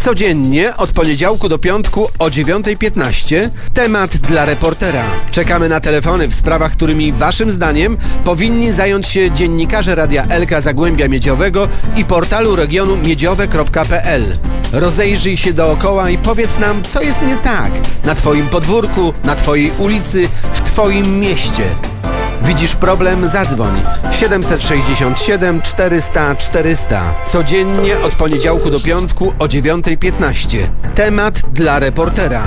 Codziennie od poniedziałku do piątku o 9.15 temat dla reportera. Czekamy na telefony w sprawach, którymi waszym zdaniem powinni zająć się dziennikarze Radia Elka Zagłębia Miedziowego i portalu regionu miedziowe.pl. Rozejrzyj się dookoła i powiedz nam, co jest nie tak na twoim podwórku, na twojej ulicy, w twoim mieście. Widzisz problem? Zadzwoń 767 400 400. Codziennie od poniedziałku do piątku o 9.15. Temat dla reportera.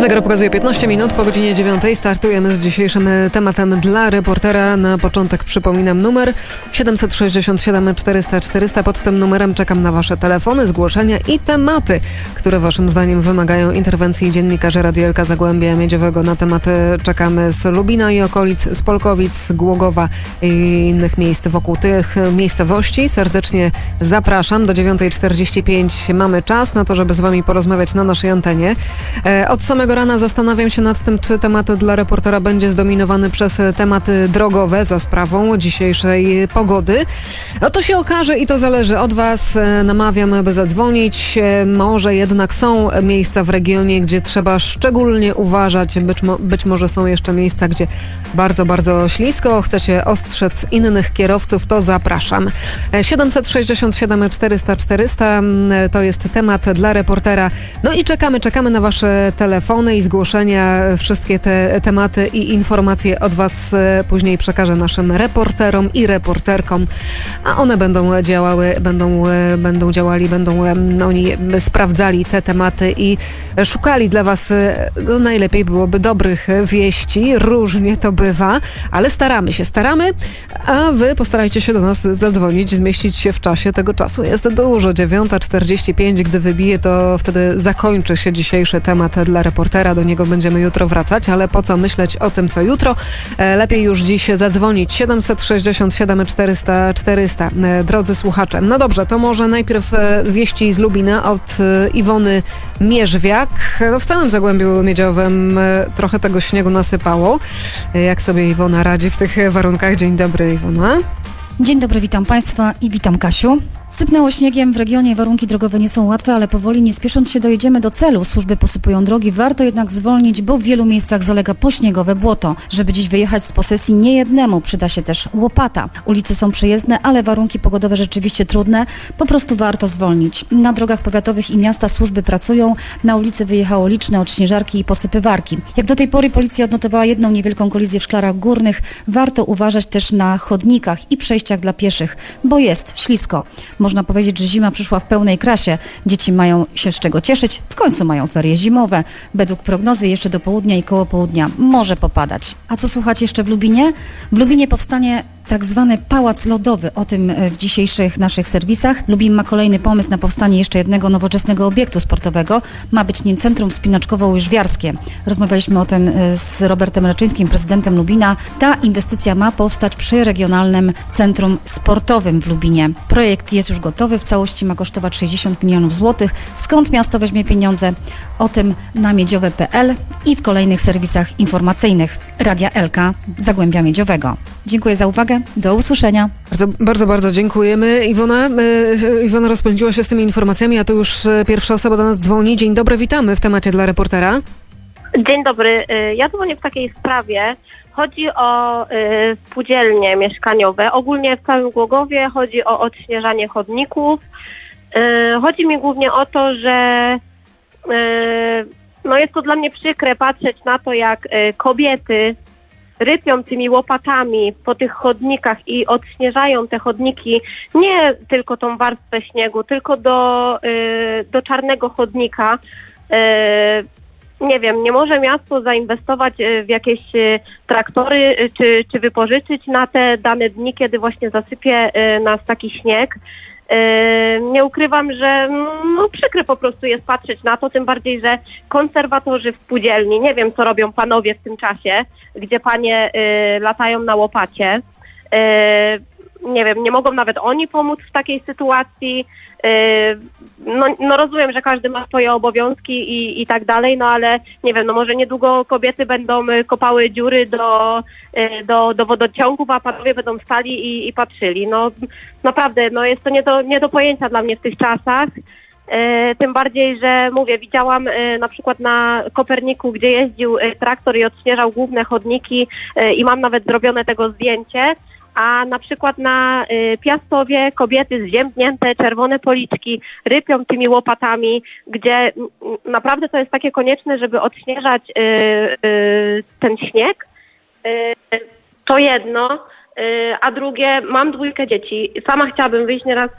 Zegar pokazuje 15 minut po godzinie 9. Startujemy z dzisiejszym e, tematem dla reportera. Na początek przypominam numer 767 400 400. Pod tym numerem czekam na Wasze telefony, zgłoszenia i tematy, które Waszym zdaniem wymagają interwencji dziennikarzy Radielka Zagłębia Miedziowego. Na tematy czekamy z Lubina i okolic, z Polkowic, Głogowa i innych miejsc wokół tych miejscowości. Serdecznie zapraszam. Do 9.45 mamy czas na to, żeby z Wami porozmawiać na naszej antenie. E, Od samego rana zastanawiam się nad tym, czy temat dla reportera będzie zdominowany przez tematy drogowe za sprawą dzisiejszej pogody. No to się okaże i to zależy od Was. Namawiam, aby zadzwonić. Może jednak są miejsca w regionie, gdzie trzeba szczególnie uważać. Być, mo- być może są jeszcze miejsca, gdzie bardzo, bardzo ślisko. Chcecie ostrzec innych kierowców, to zapraszam. E, 767 400 400 mm, to jest temat dla reportera. No i czekamy, czekamy na Wasze telefony i zgłoszenia. Wszystkie te tematy i informacje od Was e, później przekażę naszym reporterom i reporterkom, a one będą działały, będą, e, będą działali, będą e, oni sprawdzali te tematy i szukali dla Was no najlepiej byłoby dobrych wieści. Różnie to bywa, ale staramy się, staramy, a Wy postarajcie się do nas zadzwonić, zmieścić się w czasie. Tego czasu jest dużo. 9.45, gdy wybije, to wtedy zakończy się dzisiejszy temat dla reportera. Do niego będziemy jutro wracać, ale po co myśleć o tym, co jutro? E, Lepiej już dziś zadzwonić. 767 400 400. E, Drodzy słuchacze, no dobrze, to może najpierw e, wieści z Lubina od e, Iwony Mierzwiak. No, w całym Zagłębiu Miedziowym trochę tego śniegu nasypało. Jak sobie Iwona radzi w tych warunkach? Dzień dobry, Iwona. Dzień dobry, witam Państwa i witam Kasiu. Sypnęło śniegiem w regionie, warunki drogowe nie są łatwe, ale powoli, nie spiesząc się, dojedziemy do celu. Służby posypują drogi, warto jednak zwolnić, bo w wielu miejscach zalega pośniegowe błoto. Żeby dziś wyjechać z posesji niejednemu, przyda się też łopata. Ulice są przejezdne, ale warunki pogodowe rzeczywiście trudne, po prostu warto zwolnić. Na drogach powiatowych i miasta służby pracują, na ulicy wyjechało liczne odśnieżarki i posypywarki. Jak do tej pory policja odnotowała jedną niewielką kolizję w szklarach górnych, warto uważać też na chodnikach i przejściach dla pieszych, bo jest ślisko. Można powiedzieć, że zima przyszła w pełnej krasie. Dzieci mają się z czego cieszyć, w końcu mają ferie zimowe. Według prognozy jeszcze do południa i koło południa może popadać. A co słuchać jeszcze w Lubinie? W Lubinie powstanie tak zwany pałac lodowy. O tym e, w dzisiejszych naszych serwisach. Lubin ma kolejny pomysł na powstanie jeszcze jednego nowoczesnego obiektu sportowego. Ma być nim centrum spinaczkowo-łyżwiarskie. Rozmawialiśmy o tym e, z Robertem Raczyńskim, prezydentem Lubina. Ta inwestycja ma powstać przy regionalnym centrum sportowym w Lubinie. Projekt jest już gotowy, w całości ma kosztować 60 milionów złotych. Skąd miasto weźmie pieniądze? O tym na miedziowe.pl i w kolejnych serwisach informacyjnych Radia Elka Zagłębia Miedziowego. Dziękuję za uwagę. Do usłyszenia. Bardzo, bardzo, bardzo dziękujemy. Iwona, e, Iwona rozpędziła się z tymi informacjami, a tu już e, pierwsza osoba do nas dzwoni. Dzień dobry, witamy w temacie dla reportera. Dzień dobry. Ja dzwonię w takiej sprawie. Chodzi o spółdzielnie mieszkaniowe. Ogólnie w całym Głogowie chodzi o odśnieżanie chodników. Chodzi mi głównie o to, że no jest to dla mnie przykre patrzeć na to, jak kobiety rypią tymi łopatami po tych chodnikach i odśnieżają te chodniki nie tylko tą warstwę śniegu, tylko do, y, do czarnego chodnika. Y, nie wiem, nie może miasto zainwestować y, w jakieś traktory czy, czy wypożyczyć na te dane dni, kiedy właśnie zasypie nas taki śnieg. Y, Nie ukrywam, że no, przykre po prostu jest patrzeć na to, tym bardziej, że konserwatorzy w spółdzielni, nie wiem co robią panowie w tym czasie, gdzie panie y, latają na łopacie. Y, nie wiem, nie mogą nawet oni pomóc w takiej sytuacji. Yy, No, no rozumiem, że każdy ma swoje obowiązki i, i tak dalej, no ale nie wiem, no może niedługo kobiety będą y, kopały dziury do, y, do, do wodociągów, a panowie będą stali i, i patrzyli. No naprawdę, no jest to nie do, nie do pojęcia dla mnie w tych czasach. E, Tym bardziej, że mówię, widziałam e, na przykład na Koperniku, gdzie jeździł traktor i odśnieżał główne chodniki i mam nawet zrobione tego zdjęcie, a na przykład na e, Piastowie kobiety zziębnięte, czerwone policzki rypią tymi łopatami, gdzie naprawdę to jest takie konieczne, żeby odśnieżać e, e, ten śnieg. To jedno. Y, A drugie, mam dwójkę dzieci. Sama chciałabym wyjść nieraz y,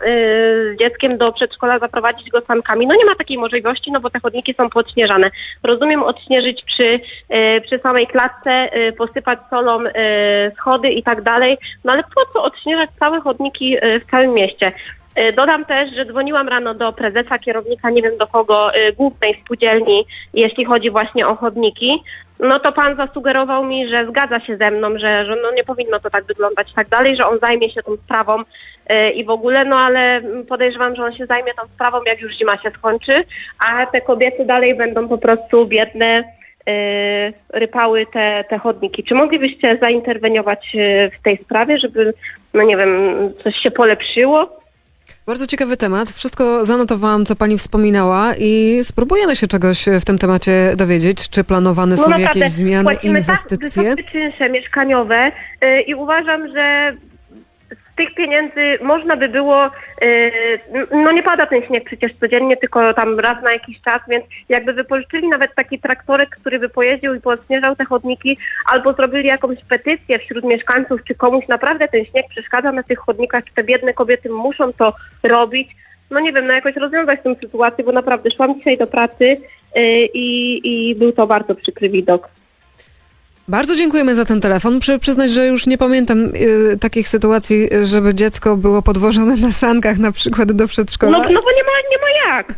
z dzieckiem do przedszkola, zaprowadzić go sankami. No nie ma takiej możliwości, no bo te chodniki są podśnieżane. Rozumiem odśnieżyć przy, y, przy samej klatce, posypać solą schody i tak dalej, no ale po co odśnieżać całe chodniki w całym mieście? Dodam też, że dzwoniłam rano do prezesa, kierownika, nie wiem do kogo, głównej spółdzielni, jeśli chodzi właśnie o chodniki. No to pan zasugerował mi, że zgadza się ze mną, że, że no nie powinno to tak wyglądać tak dalej, że on zajmie się tą sprawą y, i w ogóle, no ale podejrzewam, że on się zajmie tą sprawą, jak już zima się skończy, a te kobiety dalej będą po prostu biedne, y, rypały te, te chodniki. Czy moglibyście zainterweniować y, w tej sprawie, żeby, no nie wiem, coś się polepszyło? Bardzo ciekawy temat. Wszystko zanotowałam, co pani wspominała i spróbujemy się czegoś w tym temacie dowiedzieć. Czy planowane są jakieś zmiany, płacimy inwestycje? tak wysokie czynsze mieszkaniowe y, i uważam, że tych pieniędzy można by było, y, no nie pada ten śnieg przecież codziennie, tylko tam raz na jakiś czas, więc jakby wypożyczyli nawet taki traktorek, który by pojeździł i podśnieżał te chodniki, albo zrobili jakąś petycję wśród mieszkańców, czy komuś naprawdę ten śnieg przeszkadza na tych chodnikach, czy te biedne kobiety muszą to robić. No nie wiem, no jakoś rozwiązać tę sytuację, bo naprawdę szłam dzisiaj do pracy y, i, i był to bardzo przykry widok. Bardzo dziękujemy za ten telefon. Przy, przyznać, że już nie pamiętam y, takich sytuacji, żeby dziecko było podwożone na sankach na przykład do przedszkola. No, no bo nie ma, nie ma jak.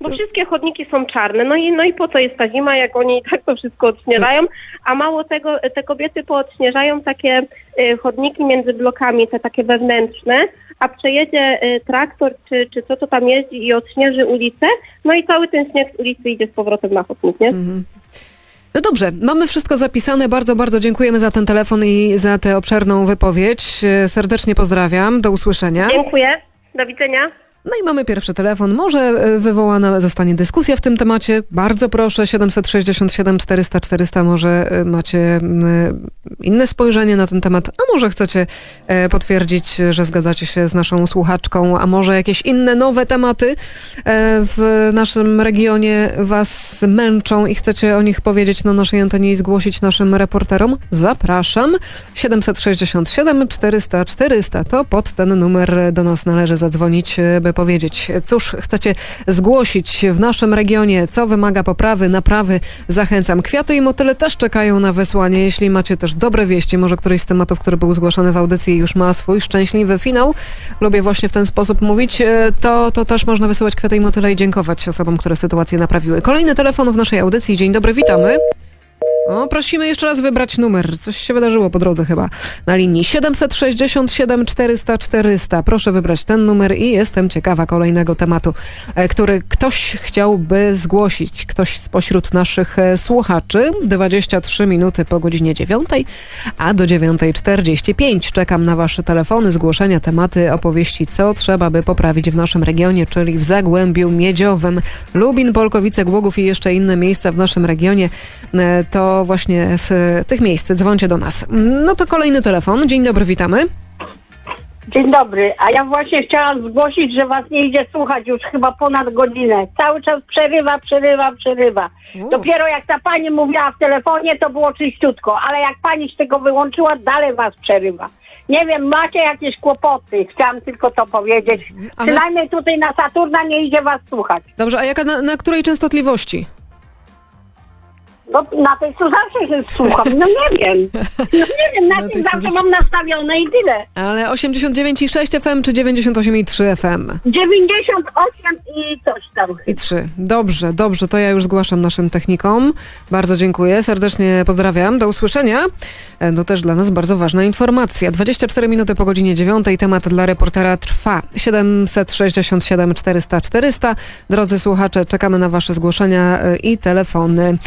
Bo wszystkie chodniki są czarne. No i, no i po co jest ta zima, jak oni i tak to wszystko odśnieżają. A mało tego, te kobiety poodśnieżają takie y, chodniki między blokami, te takie wewnętrzne, a przejedzie y, traktor czy, czy co to tam jeździ i odśnieży ulicę, no i cały ten śnieg z ulicy idzie z powrotem na chodnik, nie? No dobrze, mamy wszystko zapisane. Bardzo, bardzo dziękujemy za ten telefon i za tę obszerną wypowiedź. Serdecznie pozdrawiam. Do usłyszenia. Dziękuję. Do widzenia. No i mamy pierwszy telefon. Może e, wywołana zostanie dyskusja w tym temacie. Bardzo proszę, 767 400 400. Może e, macie mm, inne spojrzenie na ten temat, a może chcecie e, potwierdzić, że zgadzacie się z naszą słuchaczką, a może jakieś inne nowe tematy e, w naszym regionie was męczą i chcecie o nich powiedzieć na naszej antenie i zgłosić naszym reporterom. Zapraszam. 767 400 400 to pod ten numer do nas należy zadzwonić, e, by powiedzieć, cóż chcecie zgłosić w naszym regionie, co wymaga poprawy, naprawy. Zachęcam. Kwiaty i motyle też czekają na wysłanie. Jeśli macie też dobre wieści, może któryś z tematów, który był zgłaszany w audycji już ma swój szczęśliwy finał. Lubię właśnie w ten sposób mówić. e, To, to też można wysyłać kwiaty i motyle i dziękować osobom, które sytuację naprawiły. Kolejny telefon w naszej audycji. Dzień dobry, witamy. O, prosimy jeszcze raz wybrać numer. Coś się wydarzyło po drodze chyba na linii 767 400 400. Proszę wybrać ten numer i jestem ciekawa kolejnego tematu, e, który ktoś chciałby zgłosić. Ktoś spośród naszych e, słuchaczy. 23 minuty po godzinie 9, a do 9.45 czekam na wasze telefony, zgłoszenia, tematy, opowieści, co trzeba by poprawić w naszym regionie, czyli w Zagłębiu Miedziowym, Lubin, Polkowice, Głogów i jeszcze inne miejsca w naszym regionie. E, To właśnie z tych miejsc dzwońcie do nas. No to kolejny telefon. Dzień dobry, witamy. Dzień dobry, a ja właśnie chciałam zgłosić, że was nie idzie słuchać już chyba ponad godzinę. Cały czas przerywa, przerywa, przerywa. O. Dopiero jak ta pani mówiła w telefonie, to było czyściutko, ale jak pani z tego wyłączyła, dalej was przerywa. Nie wiem, macie jakieś kłopoty, chciałam tylko to powiedzieć. Ale- Przynajmniej tutaj na Saturna nie idzie was słuchać. Dobrze, a jaka na, na której częstotliwości? No na tej co zawsze się słucham, no nie wiem. No nie wiem, na tej, tym zawsze mam nastawione i tyle. Ale 89,6 FM czy 98,3 FM? 98 i coś tam. I 3. Dobrze, dobrze, to ja już zgłaszam naszym technikom. Bardzo dziękuję, serdecznie pozdrawiam. Do usłyszenia. E, To też dla nas bardzo ważna informacja. 24 minuty po godzinie 9. Temat dla reportera trwa. 767 400 400. Drodzy słuchacze, czekamy na Wasze zgłoszenia e, i telefony.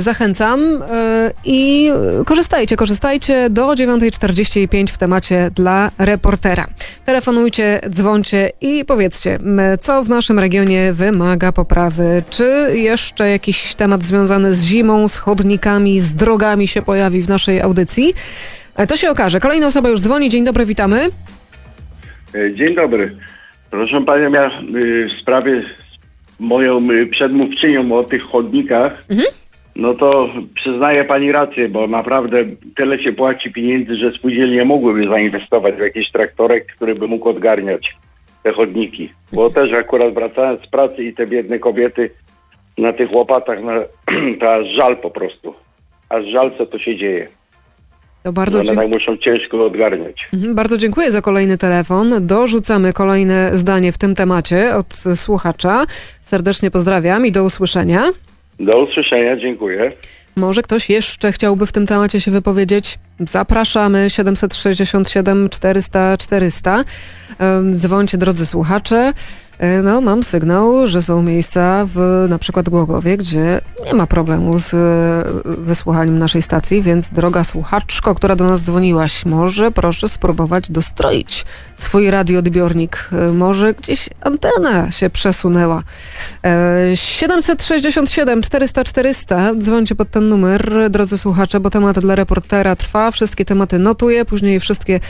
Zachęcam e, i korzystajcie, korzystajcie do 9.45 w temacie dla reportera. Telefonujcie, dzwońcie i powiedzcie, co w naszym regionie wymaga poprawy. Czy jeszcze jakiś temat związany z zimą, z chodnikami, z drogami się pojawi w naszej audycji? E, To się okaże. Kolejna osoba już dzwoni. Dzień dobry, witamy. E, Dzień dobry. Proszę Panią, ja y, w sprawie z moją y, przedmówczynią o tych chodnikach, no to przyznaję Pani rację, bo naprawdę tyle się płaci pieniędzy, że spółdzielnie mogłyby zainwestować w jakiś traktorek, który by mógł odgarniać te chodniki. Bo też akurat wracając z pracy i te biedne kobiety na tych łopatach, no, to aż żal po prostu. Aż żal, co to się dzieje. To bardzo, One dzie- tak muszą ciężko odgarniać. Mhm, bardzo dziękuję za kolejny telefon. Dorzucamy kolejne zdanie w tym temacie od słuchacza. Serdecznie pozdrawiam i do usłyszenia. Do usłyszenia, dziękuję. Może ktoś jeszcze chciałby w tym temacie się wypowiedzieć? Zapraszamy 767 400 400. Em, Dzwońcie drodzy słuchacze. E, No, mam sygnał, że są miejsca w na przykład Głogowie, gdzie nie ma problemu z e, wysłuchaniem naszej stacji, więc droga słuchaczko, która do nas dzwoniłaś, może proszę spróbować dostroić swój radioodbiornik. E, Może gdzieś antena się przesunęła. E, 767 400 400. Dzwońcie pod ten numer, drodzy słuchacze, bo temat dla reportera trwa. Wszystkie tematy notuję, później wszystkie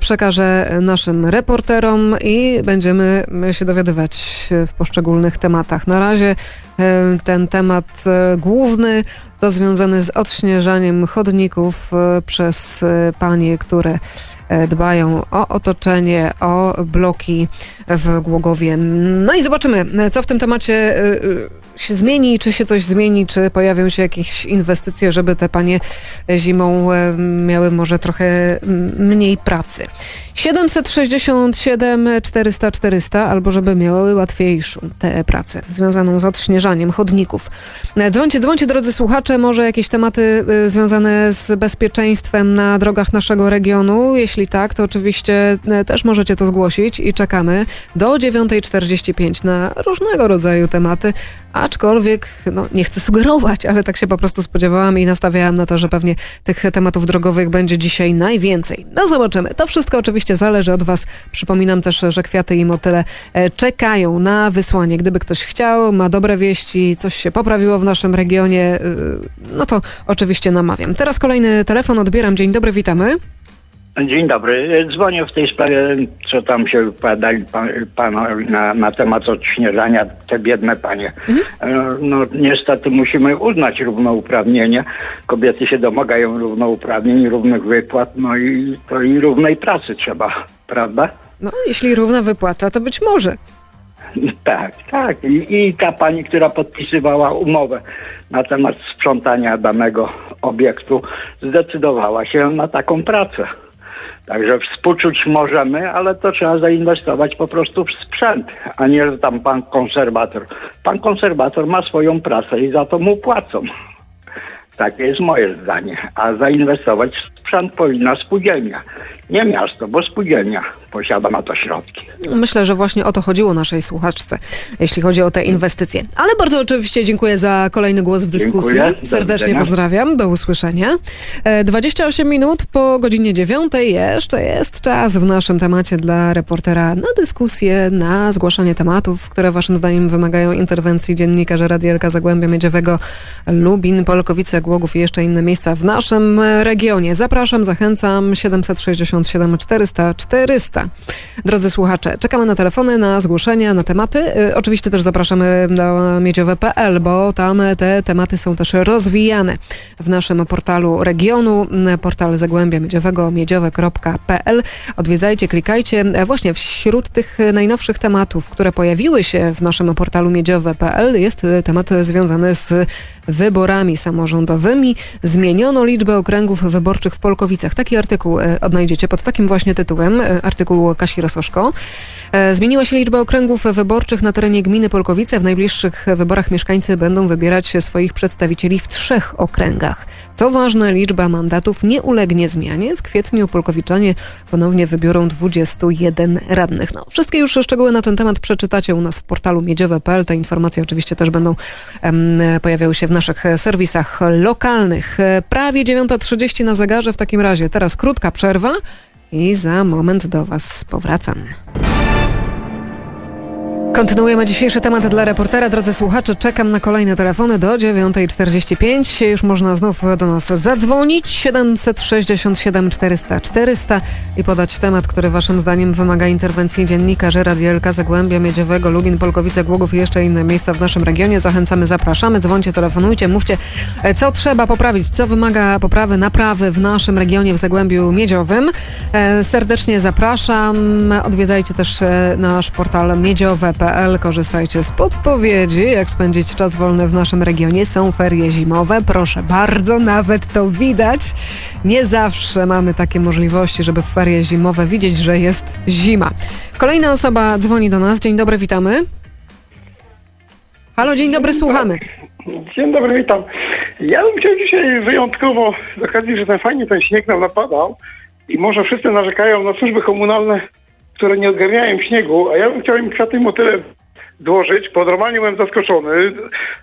przekażę naszym reporterom i będziemy się dowiadywać w poszczególnych tematach. Na razie e, ten temat e, główny to związany z odśnieżaniem chodników e, przez panie, które dbają o otoczenie, o bloki w Głogowie. No i zobaczymy, co w tym temacie się zmieni, czy się coś zmieni, czy pojawią się jakieś inwestycje, żeby te panie zimą miały może trochę m, mniej pracy. 767 400 400 albo żeby miały łatwiejszą tę pracę związaną z odśnieżaniem chodników. E, Dzwońcie, dzwońcie drodzy słuchacze, może jakieś tematy e, związane z bezpieczeństwem na drogach naszego regionu. Jeśli tak, to oczywiście e, też możecie to zgłosić i czekamy do 9.45 na różnego rodzaju tematy, aczkolwiek no, nie chcę sugerować, ale tak się po prostu spodziewałam i nastawiałam na to, że pewnie tych tematów drogowych będzie dzisiaj najwięcej. No zobaczymy. To wszystko oczywiście zależy od Was. Przypominam też, że kwiaty i motyle e, czekają na wysłanie. Gdyby ktoś chciał, ma dobre wieści, coś się poprawiło w naszym regionie, e, no to oczywiście namawiam. Teraz kolejny telefon odbieram. Dzień dobry, witamy. Dzień dobry. Dzwonię w tej sprawie, co tam się wypowiadali pan, panowie na, na temat odśnieżania, te biedne panie. E, No niestety musimy uznać równouprawnienie. Kobiety się domagają równouprawnień, równych wypłat, no i to i równej pracy trzeba, prawda? No, jeśli równa wypłata, to być może. Tak, tak. I, I ta pani, która podpisywała umowę na temat sprzątania danego obiektu, zdecydowała się na taką pracę. Także współczuć możemy, ale to trzeba zainwestować po prostu w sprzęt, a nie że tam pan konserwator. Pan konserwator ma swoją pracę i za to mu płacą. Takie jest moje zdanie. A zainwestować w sprzęt powinna spółdzielnia. Nie miasto, bo spółdzielnia posiada na to środki. Myślę, że właśnie o to chodziło naszej słuchaczce, jeśli chodzi o te inwestycje. Ale bardzo oczywiście dziękuję za kolejny głos w dyskusji. Dziękuję. Do Serdecznie widzenia. pozdrawiam. Do usłyszenia. E, 28 minut po godzinie 9 jeszcze jest czas w naszym temacie dla reportera na dyskusję, na zgłaszanie tematów, które waszym zdaniem wymagają interwencji dziennikarzy Radielka Zagłębia Miedziowego, Lubin, Polkowice, Głogów i jeszcze inne miejsca w naszym e, regionie. Zapraszam, zachęcam 767 67 400 400. Drodzy słuchacze, czekamy na telefony, na zgłoszenia, na tematy. Y, Oczywiście też zapraszamy do miedziowe.pl, bo tam te tematy są też rozwijane w naszym portalu regionu, m, portal Zagłębia Miedziowego, miedziowe.pl. Odwiedzajcie, klikajcie. E, Właśnie wśród tych najnowszych tematów, które pojawiły się w naszym portalu miedziowe.pl jest e, temat związany z wyborami samorządowymi. Zmieniono liczbę okręgów wyborczych w Polkowicach. Taki artykuł e, odnajdziecie pod takim właśnie tytułem, e, artykuł Kasi Rososzko. E, Zmieniła się liczba okręgów wyborczych na terenie gminy Polkowice. W najbliższych wyborach mieszkańcy będą wybierać swoich przedstawicieli w trzech okręgach. Co ważne, liczba mandatów nie ulegnie zmianie. W kwietniu Polkowiczanie ponownie wybiorą 21 radnych. No, wszystkie już szczegóły na ten temat przeczytacie u nas w portalu miedziowe.pl. Te informacje oczywiście też będą em, pojawiały się w naszych serwisach lokalnych. E, Prawie 9.30 na zegarze w takim razie. Teraz krótka przerwa i za moment do Was powracam. Kontynuujemy dzisiejszy temat dla reportera. Drodzy słuchacze, czekam na kolejne telefony do 9.45. Już można znów do nas zadzwonić. 767 400 400 i podać temat, który waszym zdaniem wymaga interwencji dziennikarzy Radielka Zagłębia Miedziowego, Lubin, Polkowice, Głogów i jeszcze inne miejsca w naszym regionie. Zachęcamy, zapraszamy. Dzwońcie, telefonujcie, mówcie, e, co trzeba poprawić, co wymaga poprawy, naprawy w naszym regionie, w Zagłębiu Miedziowym. E, Serdecznie zapraszam. Odwiedzajcie też e, nasz portal Korzystajcie z podpowiedzi, jak spędzić czas wolny w naszym regionie. Są ferie zimowe. Proszę bardzo, nawet to widać. Nie zawsze mamy takie możliwości, żeby w ferie zimowe widzieć, że jest zima. Kolejna osoba dzwoni do nas. Dzień dobry, witamy. Halo, dzień dobry, słuchamy. Dzień dobry, witam. Ja bym chciał dzisiaj wyjątkowo, z okazji, że ten fajnie ten śnieg nam napadał i może wszyscy narzekają na służby komunalne, które nie odgarniają śniegu, a ja bym chciał im kwiaty i motyle złożyć, bo normalnie byłem zaskoczony,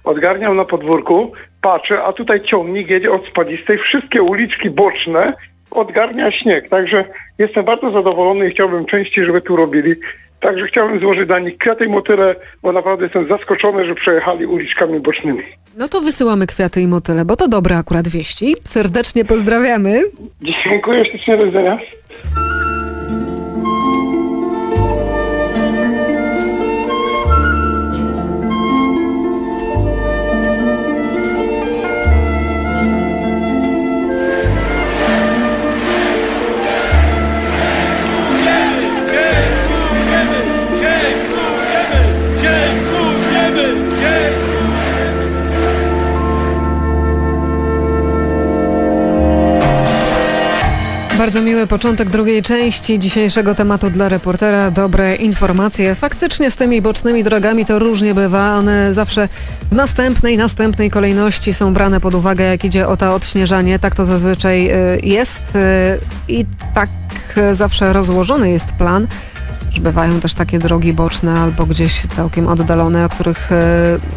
odgarniam na podwórku, patrzę, a tutaj ciągnik jedzie od spadzistej, wszystkie uliczki boczne odgarnia śnieg, także jestem bardzo zadowolony i chciałbym częściej, żeby tu robili. Także chciałbym złożyć dla nich kwiaty i motyle, bo naprawdę jestem zaskoczony, że przejechali uliczkami bocznymi. No to wysyłamy kwiaty i motyle, bo to dobre akurat wieści. Serdecznie pozdrawiamy. Dziękuję ślicznie, do widzenia. Bardzo miły początek drugiej części dzisiejszego tematu dla reportera. Dobre informacje. Faktycznie z tymi bocznymi drogami to różnie bywa. One zawsze w następnej, następnej kolejności są brane pod uwagę, jak idzie o to odśnieżanie. Tak to zazwyczaj y, jest y, i tak y, zawsze rozłożony jest plan. Bywają też takie drogi boczne albo gdzieś całkiem oddalone, o których e,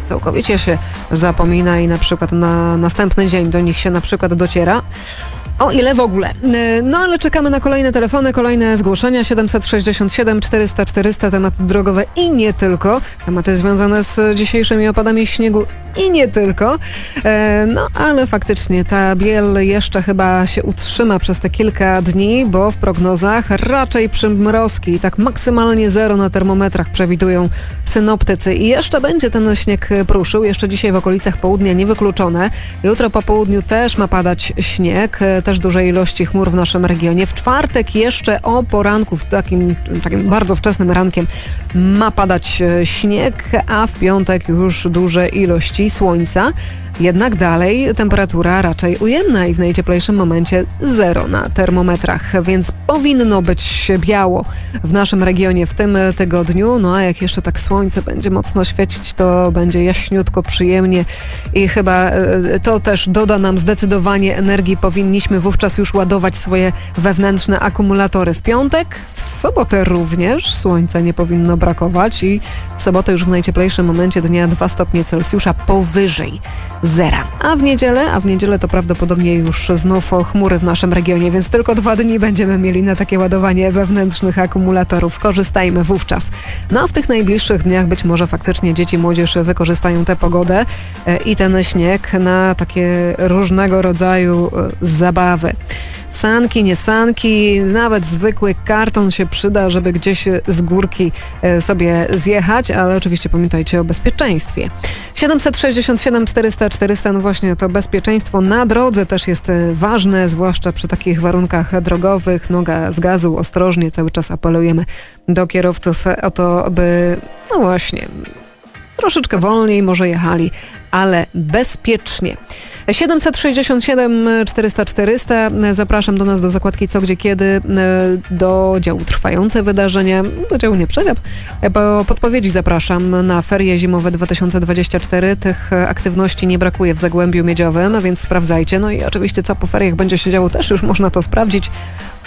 całkowicie się zapomina i na przykład na następny dzień do nich się na przykład dociera. O ile w ogóle. E, No ale czekamy na kolejne telefony, kolejne zgłoszenia. 767 400 400, tematy drogowe i nie tylko. Tematy związane z dzisiejszymi opadami śniegu i nie tylko. E, No ale faktycznie ta biel jeszcze chyba się utrzyma przez te kilka dni, bo w prognozach raczej przymrozki tak maksymalnie zero na termometrach przewidują synoptycy. I jeszcze będzie ten śnieg pruszył, jeszcze dzisiaj w okolicach południa niewykluczone. Jutro po południu też ma padać śnieg, e, też duże ilości chmur w naszym regionie. W czwartek jeszcze o poranku, takim, takim bardzo wczesnym rankiem ma padać e, śnieg, a w piątek już duże ilości słońca. Jednak dalej temperatura raczej ujemna i w najcieplejszym momencie zero na termometrach, więc powinno być biało w naszym regionie w tym tygodniu. No a jak jeszcze tak słońce będzie mocno świecić, to będzie jaśniutko, przyjemnie i chyba e, to też doda nam zdecydowanie energii. Powinniśmy wówczas już ładować swoje wewnętrzne akumulatory w piątek, w sobotę również słońca nie powinno brakować i w sobotę już w najcieplejszym momencie dnia 2 stopnie Celsjusza powyżej zera. A w niedzielę, a w niedzielę to prawdopodobnie już znów chmury w naszym regionie, więc tylko dwa dni będziemy mieli na takie ładowanie wewnętrznych akumulatorów. Korzystajmy wówczas. No a w tych najbliższych dniach być może faktycznie dzieci, młodzież wykorzystają tę pogodę e, i ten śnieg na takie różnego rodzaju e, zabawy. Sanki, nie sanki, nawet zwykły karton się przyda, żeby gdzieś z górki e, sobie zjechać, ale oczywiście pamiętajcie o bezpieczeństwie. 767 400 400, no właśnie to bezpieczeństwo na drodze też jest e, ważne, zwłaszcza przy takich warunkach drogowych. Noga z gazu, ostrożnie, cały czas apelujemy do kierowców o to, by, no właśnie, troszeczkę wolniej może jechali, ale bezpiecznie. 767 400 400. Zapraszam do nas do zakładki Co, Gdzie, Kiedy, e, do działu Trwające Wydarzenia, do działu Nie Przegap. Po podpowiedzi zapraszam na ferie zimowe 2024. Tych aktywności nie brakuje w Zagłębiu Miedziowym, więc sprawdzajcie. No i oczywiście co po feriach będzie się działo też już można to sprawdzić.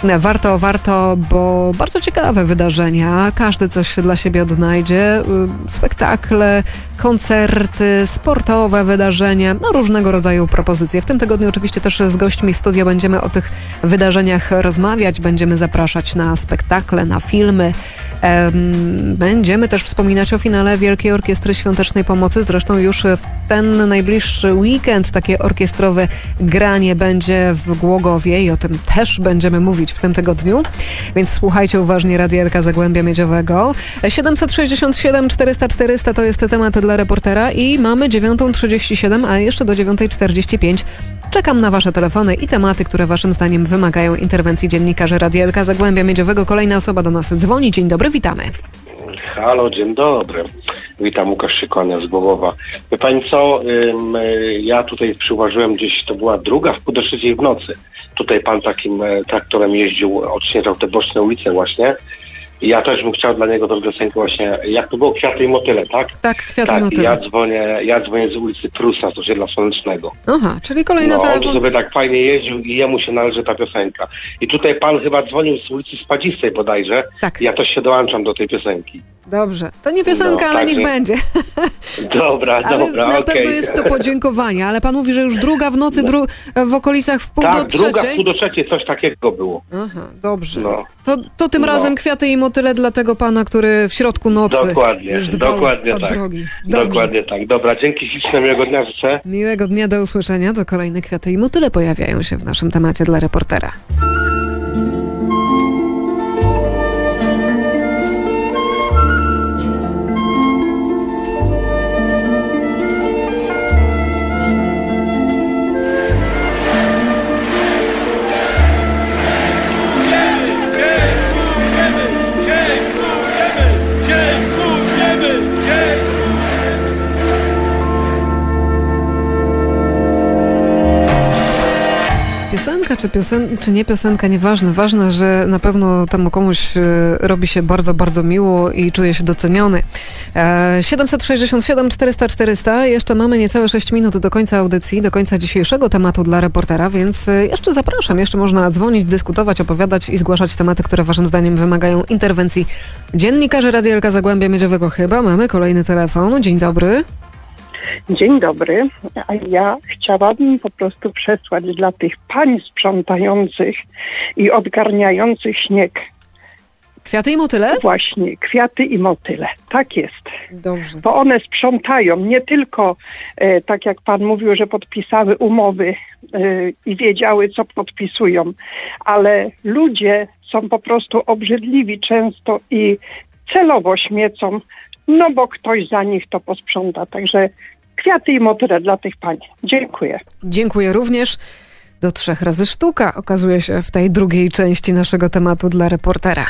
Warto, warto, bo bardzo ciekawe wydarzenia. Każdy coś dla siebie odnajdzie. Y, Spektakle, koncerty, sportowe wydarzenia, no różnego rodzaju propozycje. W tym tygodniu oczywiście też z gośćmi w studio będziemy o tych wydarzeniach rozmawiać, będziemy zapraszać na spektakle, na filmy. Em, Będziemy też wspominać o finale Wielkiej Orkiestry Świątecznej Pomocy. Zresztą już w ten najbliższy weekend takie orkiestrowe granie będzie w Głogowie i o tym też będziemy mówić w tym tygodniu. Więc słuchajcie uważnie Radielka Zagłębia Miedziowego. 767 400 400 to jest temat dla reportera i mamy 9.37, a jeszcze do 9.45 czekam na wasze telefony i tematy, które waszym zdaniem wymagają interwencji dziennikarzy Radielka Zagłębia Miedziowego. Kolejna osoba do nas dzwoni. Dzień dobry, witamy. Halo, dzień dobry. Witam, Łukasz Szykłania z Głowowa. Wie Pani co, ja tutaj przyłożyłem gdzieś, to była druga w trzeciej w nocy. Tutaj Pan takim e, traktorem jeździł, odśnieżał te boczne ulice właśnie. Ja też bym chciał dla niego tą piosenkę właśnie, jak to było, Kwiaty i Motyle, tak? Tak, kwiaty tak, i ja dzwonię, ja dzwonię z ulicy Prusa, z osiedla Słonecznego. Aha, czyli kolejny No, on telefon. sobie tak fajnie jeździł i jemu się należy ta piosenka. I tutaj Pan chyba dzwonił z ulicy Spadzistej bodajże. Tak. Ja też się dołączam do tej piosenki. Dobrze. To nie piosenka, No, ale niech także- będzie. Dobra, Ale dobra, na okej. pewno jest to podziękowanie, ale pan mówi, że już druga w nocy, dru- w okolicach w pół Tak, do druga w trzeciej. pół do trzeciej, coś takiego było. Aha, dobrze. No, To, to tym No. razem kwiaty i motyle dla tego pana, który w środku nocy dokładnie, już dbał dokładnie o tak. drogi. Dobrze. Dokładnie tak. Dobra, dzięki śliczne, miłego dnia życzę. Miłego dnia, do usłyszenia. To kolejne kwiaty i motyle pojawiają się w naszym temacie dla reportera. Piosenka czy, piosen- czy nie piosenka, nieważne. Ważne, że na pewno temu komuś e, robi się bardzo, bardzo miło i czuje się doceniony. E, 767 400 400. Jeszcze mamy niecałe 6 minut do końca audycji, do końca dzisiejszego tematu dla reportera, więc e, jeszcze zapraszam. Jeszcze można dzwonić, dyskutować, opowiadać i zgłaszać tematy, które waszym zdaniem wymagają interwencji dziennikarzy Radielka Zagłębia Miedziowego chyba. Mamy kolejny telefon. Dzień dobry. Dzień dobry. A ja chciałabym po prostu przesłać dla tych pań sprzątających i odgarniających śnieg Kwiaty i motyle? właśnie kwiaty i motyle. Tak jest. Dobrze. Bo one sprzątają nie tylko, e, tak jak pan mówił, że podpisały umowy e, i wiedziały, co podpisują, ale ludzie są po prostu obrzydliwi często i celowo śmiecą, no bo ktoś za nich to posprząta. Także kwiaty i motyle dla tych pań. Dziękuję. Dziękuję również. Do trzech razy sztuka okazuje się w tej drugiej części naszego tematu dla reportera.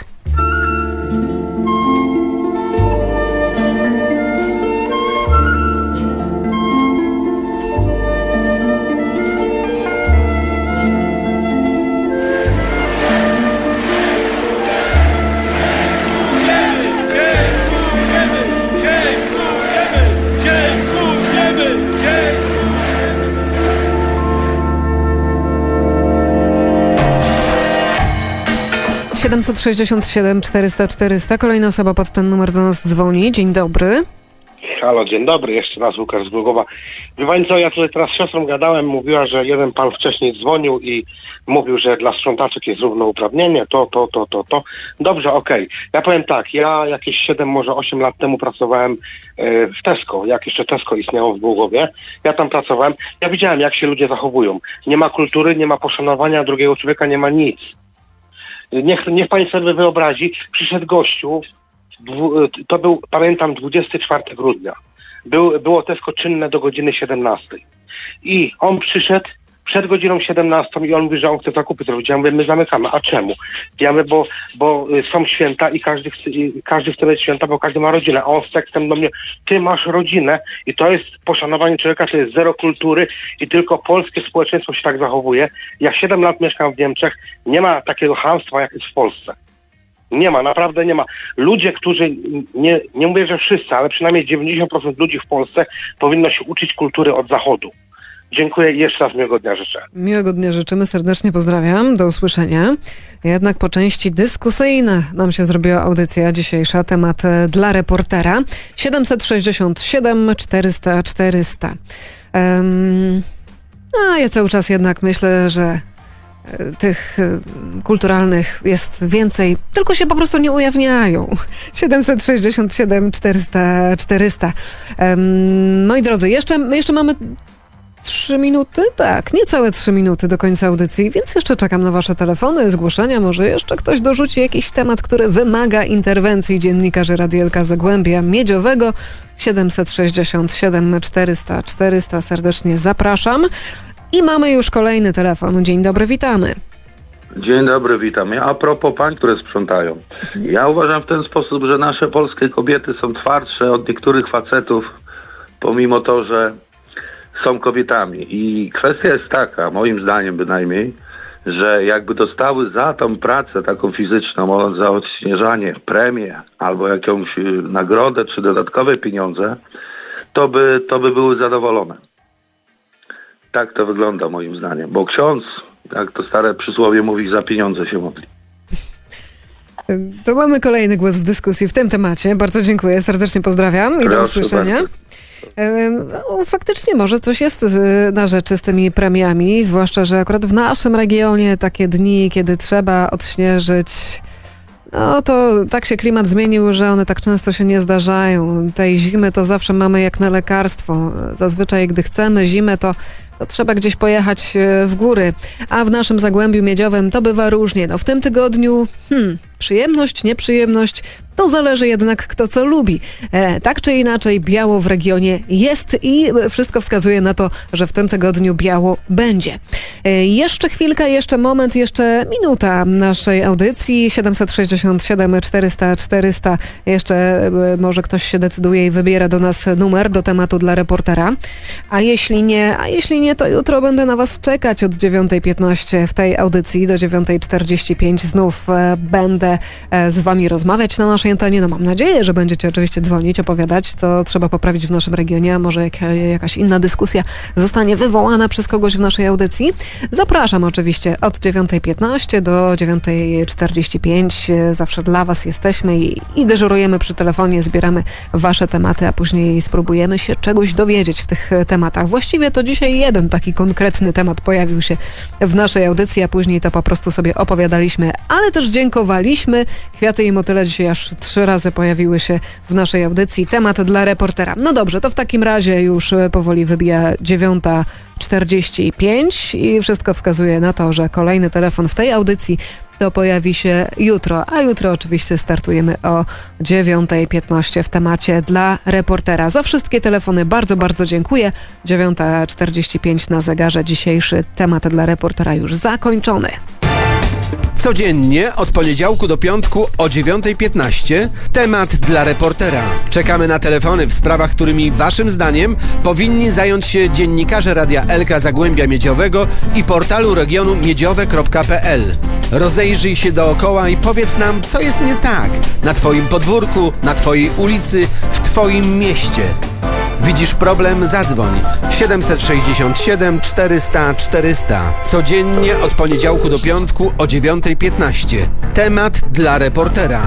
767 400 400. Kolejna osoba pod ten numer do nas dzwoni. Dzień dobry. Halo, dzień dobry, jeszcze raz Łukasz z Głogowa. Wie co, ja tutaj teraz z siostrą gadałem, mówiła, że jeden pan wcześniej dzwonił i mówił, że dla sprzątaczek jest równouprawnienie, to, to, to, to, to. Dobrze, okej. Ja powiem tak, ja jakieś 7, może 8 lat temu pracowałem e, w Tesco, jak jeszcze Tesco istniało w Głogowie. Ja tam pracowałem, ja widziałem jak się ludzie zachowują. Nie ma kultury, nie ma poszanowania drugiego człowieka, nie ma nic. Niech, niech pani sobie wyobrazi, przyszedł gościu, to był, pamiętam, 24 grudnia. Był, było Tesco czynne do godziny 17. I on przyszedł przed godziną 17 i on mówi, że on chce zakupy zrobić. Ja mówię, my zamykamy. A czemu? Ja mówię, bo, bo y, są święta i każdy chce, i każdy chce mieć święta, bo każdy ma rodzinę. A on z tekstem do mnie, ty masz rodzinę i to jest poszanowanie człowieka, to jest zero kultury i tylko polskie społeczeństwo się tak zachowuje. Ja 7 lat mieszkam w Niemczech, nie ma takiego hamstwa jak jest w Polsce. Nie ma, naprawdę nie ma. Ludzie, którzy, nie, nie mówię, że wszyscy, ale przynajmniej 90% ludzi w Polsce powinno się uczyć kultury od zachodu. Dziękuję i jeszcze raz miłego dnia życzę. Miłego dnia życzymy, serdecznie pozdrawiam, do usłyszenia. Jednak po części dyskusyjna nam się zrobiła audycja dzisiejsza, temat e, dla reportera 767 400 400. Um, a ja cały czas jednak myślę, że e, tych e, kulturalnych jest więcej, tylko się po prostu nie ujawniają. 767 400 400. Um, moi drodzy, jeszcze, jeszcze mamy Trzy minuty? Tak, niecałe trzy minuty do końca audycji, więc jeszcze czekam na Wasze telefony, zgłoszenia. Może jeszcze ktoś dorzuci jakiś temat, który wymaga interwencji dziennikarzy Radielka Zagłębia Miedziowego. 767 400 400 serdecznie zapraszam. I mamy już kolejny telefon. Dzień dobry, witamy. Dzień dobry, witam. Ja a propos pań, które sprzątają. Ja uważam w ten sposób, że nasze polskie kobiety są twardsze od niektórych facetów, pomimo to, że są kobietami. I kwestia jest taka, moim zdaniem bynajmniej, że jakby dostały za tą pracę taką fizyczną, za odśnieżanie premię albo jakąś y, nagrodę czy dodatkowe pieniądze, to by, to by były zadowolone. Tak to wygląda moim zdaniem, bo ksiądz, jak to stare przysłowie mówi, za pieniądze się modli. To mamy kolejny głos w dyskusji w tym temacie. Bardzo dziękuję, serdecznie pozdrawiam i do Proszę usłyszenia. bardzo. No, faktycznie może coś jest y, na rzeczy z tymi premiami, zwłaszcza, że akurat w naszym regionie takie dni, kiedy trzeba odśnieżyć, no to tak się klimat zmienił, że one tak często się nie zdarzają. Tej zimy to zawsze mamy jak na lekarstwo. Zazwyczaj, gdy chcemy zimę, to, to trzeba gdzieś pojechać y, w góry. A w naszym Zagłębiu Miedziowym to bywa różnie. No w tym tygodniu, hmm, przyjemność, nieprzyjemność, to zależy jednak kto co lubi. E, tak czy inaczej, biało w regionie jest i wszystko wskazuje na to, że w tym tygodniu biało będzie. E, jeszcze chwilkę, jeszcze moment, jeszcze minuta naszej audycji. 767 400 400. Jeszcze e, może ktoś się decyduje i wybiera do nas numer do tematu dla reportera. A jeśli nie, a jeśli nie, to jutro będę na was czekać od 9.15 w tej audycji do 9.45 znów e, będę e, z wami rozmawiać na naszej antenie. No mam nadzieję, że będziecie oczywiście dzwonić, opowiadać, co trzeba poprawić w naszym regionie, a może jak, jakaś inna dyskusja zostanie wywołana przez kogoś w naszej audycji. Zapraszam oczywiście od 9.15 do 9.45. E, Zawsze dla was jesteśmy i, i dyżurujemy przy telefonie, zbieramy wasze tematy, a później spróbujemy się czegoś dowiedzieć w tych tematach. Właściwie to dzisiaj jeden taki konkretny temat pojawił się w naszej audycji, a później to po prostu sobie opowiadaliśmy, ale też dziękowaliśmy. Kwiaty i motyle dzisiaj aż trzy razy pojawiły się w naszej audycji. Temat dla reportera. No dobrze, to w takim razie już e, powoli wybija dziewiąta 45 i wszystko wskazuje na to, że kolejny telefon w tej audycji to pojawi się jutro, a jutro oczywiście startujemy o 9.15 w temacie dla reportera. Za wszystkie telefony bardzo, bardzo dziękuję. 9.45 na zegarze dzisiejszy temat dla reportera już zakończony. Codziennie od poniedziałku do piątku o 9.15 temat dla reportera. Czekamy na telefony w sprawach, którymi waszym zdaniem powinni zająć się dziennikarze Radia Elka Zagłębia Miedziowego i portalu regionu miedziowe.pl. Rozejrzyj się dookoła i powiedz nam, co jest nie tak na twoim podwórku, na twojej ulicy, w twoim mieście. Widzisz problem? Zadzwoń 767 400 400. Codziennie od poniedziałku do piątku o 9.15. Temat dla reportera.